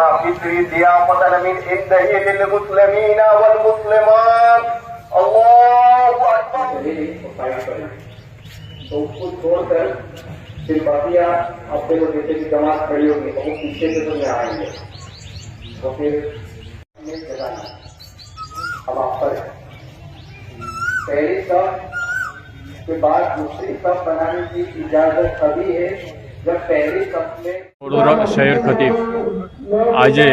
ما فطري ضيافة من عنده للمسلمين والمسلمات الله أكبر चलिए सफाई करें तो उसको छोड़कर फिर बाकी आप अपने को जैसे कि जमात खड़ी होगी तो वो पीछे से तो यहाँ आएंगे तो फिर ये जगाना अब आप पर है। पहली सब के बाद दूसरी सब बनाने की इजाजत तभी है जब पहली सब में વડોદરા શહેર ખતીબ આજે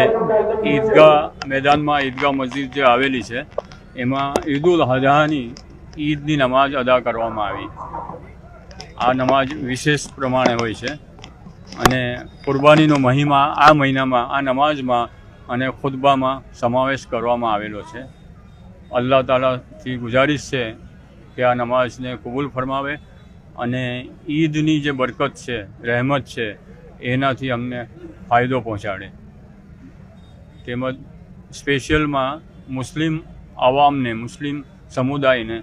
ઈદગાહ મેદાનમાં ઈદગાહ મસ્જિદ જે આવેલી છે, એમાં ઈદ ઉલ અઝહાની ઈદની નમાઝ અદા કરવામાં આવી. આ નમાઝ વિશેષ પ્રમાણે હોય છે અને કુરબાનીનો મહિમા આ મહિનામાં, આ નમાઝમાં અને ખુતબામાં સમાવેશ કરવામાં આવેલો છે. અલ્લાહ તાલાથી ગુજારિશ છે કે આ નમાઝને કબૂલ ફરમાવે અને ઈદની જે બરકત છે, રહેમત છે, એનાથી અમને ફાયદો પહોંચાડે. તેમજ સ્પેશિયલમાં મુસ્લિમ આવામને, મુસ્લિમ સમુદાયને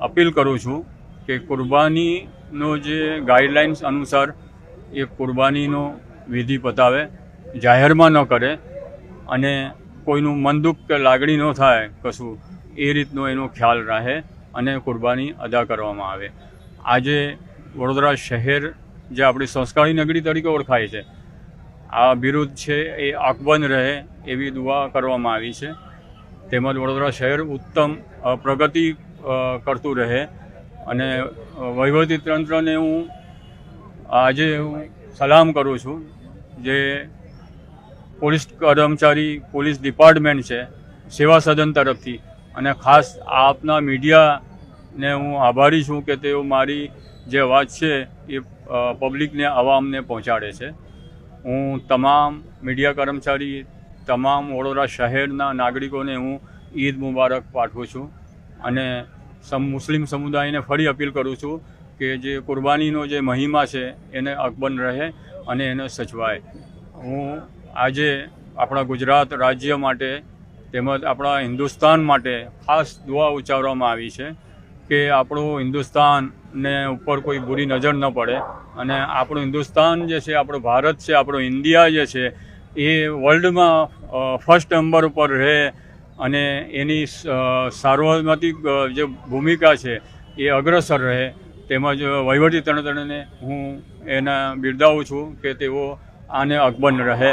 અપીલ કરું છું કે કુરબાનીનો જે ગાઈડલાઇન્સ અનુસાર એ કુરબાનીનો વિધિ પતાવે, જાહેરમાં ન કરે અને કોઈનું મન દુઃખ કે લાગણી ન થાય કશું, એ રીતનો એનો ખ્યાલ રહે અને કુરબાની અદા કરવામાં આવે. આજે વડોદરા શહેર જે આપણી સંસ્કારી નગરી તરીકે ઓળખાય છે, આ બિરુદ છે, એ અકબંધ રહે એવી દુઆ કરવામાં આવી છે. તેમજ વડોદરા શહેર ઉત્તમ પ્રગતિ કરતું રહે અને વહીવટી તંત્રને હું આજે હું સલામ કરું છું જે પોલીસ કર્મચારી, પોલીસ ડિપાર્ટમેન્ટ છે, સેવા સદન તરફથી. અને ખાસ આપના મીડિયાને હું આભારી છું કે તેઓ મારી જે વાત છે એ પબ્લિકને આવામને પહોંચાડે છે. હું તમામ મીડિયા કર્મચારી, તમામ વડોદરા શહેરના નાગરિકોને હું ઈદ મુબારક પાઠવું છું અને સમ, મુસ્લિમ સમુદાયને ફરી અપીલ કરું છું કે જે કુરબાનીનો જે મહિમા છે એને અકબંધ રહે અને એને સચવાય. હું આજે આપણા ગુજરાત રાજ્ય માટે તેમજ આપણા હિન્દુસ્તાન માટે ખાસ દુઆ ઉચ્ચારવામાં આવી છે. કે આપણું હિન્દુસ્તાનને ઉપર કોઈ બુરી નજર ન પડે. અને આપણું હિન્દુસ્તાન જે છે, આપણું ભારત છે, આપણું ઇન્ડિયા જે છે, એ વર્લ્ડમાં ફર્સ્ટ નંબર ઉપર રહે અને એની સાર્વત્રિક જે ભૂમિકા છે, એ અગ્રસર રહે. તેમજ વહીવટી તંત્રને હું એના બિરદાવું છું કે તેઓ આને અકબંધ રહે.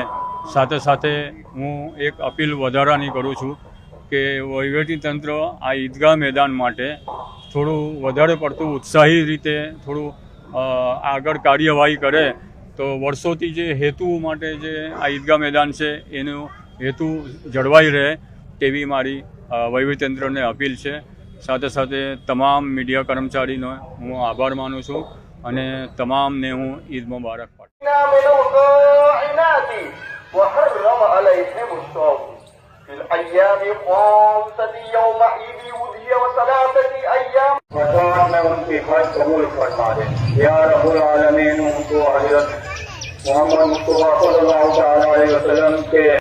સાથે સાથે હું એક અપીલ વધારાની કરું છું કે વહીવટી તંત્ર આ ઈદગાહ મેદાન માટે થોડું વધારે પડતું ઉત્સાહી રીતે થોડું આગળ કાર્યવાહી કરે, તો વર્ષોથી જે હેતુ માટે જે આ ઈદગાહ મેદાન છે, એનો હેતુ જળવાઈ રહે તેવી મારી વૈવિધ્યંત્રને અપીલ છે. સાથે સાથે તમામ મીડિયા કર્મચારીનો હું આભાર માનું છું અને તમામને હું ઈદ મુબારક પાઠવું في الأيام الخامسة يوم عيد وذي وثلاثة أيام. وطاعنا في حج قبول فرمانه يا رب العالمين وصوى حضرت وامر مصطفى صلى الله تعالى عليه وسلم के